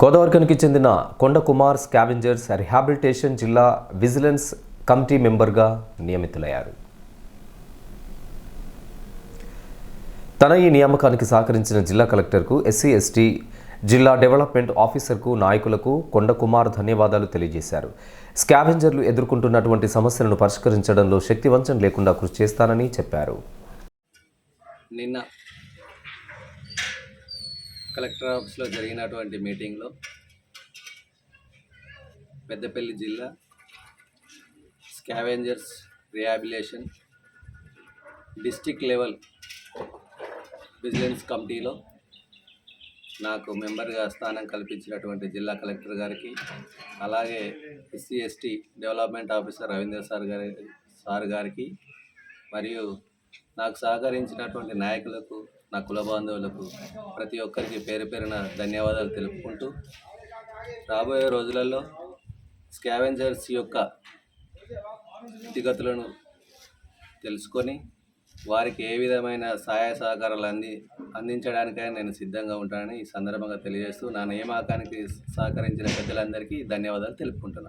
గోదావరిఖనికి చెందిన Konda Kumar scavengers rehabilitation జిల్లా vigilance committee మెంబర్గా నియమితులయ్యారు. తన ఈ నియామకానికి సహకరించిన జిల్లా కలెక్టర్కు ఎస్సీ ఎస్టీ జిల్లా డెవలప్మెంట్ ఆఫీసర్కు నాయకులకు కొండ కుమార్ ధన్యవాదాలు తెలియజేశారు. స్కావెంజర్లు ఎదుర్కొంటున్నటువంటి సమస్యలను పరిష్కరించడంలో శక్తివంచం లేకుండా కృషి చేస్తానని చెప్పారు. నిన్న కలెక్టర్ ఆఫీస్లో జరిగినటువంటి మీటింగ్లో పెద్దపల్లి జిల్లా scavengers rehabilitation district level vigilance కమిటీలో నాకు మెంబర్గా స్థానం కల్పించినటువంటి జిల్లా కలెక్టర్ గారికి అలాగే SC ST development officer Ravindra sir గారి సార్ గారికి మరియు నాకు సహకరించినటువంటి నాయకులకు నా కుల బాంధవులకు ప్రతి ఒక్కరికి పేరు పేరున ధన్యవాదాలు తెలుపుకుంటూ రాబోయే రోజులలో స్కావెంజర్స్ యొక్క స్థితిగతులను తెలుసుకొని వారికి ఏ విధమైన సహాయ సహకారాలు అంది అందించడానికైనా నేను సిద్ధంగా ఉంటానని ఈ సందర్భంగా తెలియజేస్తూ నా నియామకానికి సహకరించిన పెద్దలందరికీ ధన్యవాదాలు తెలుపుకుంటున్నాను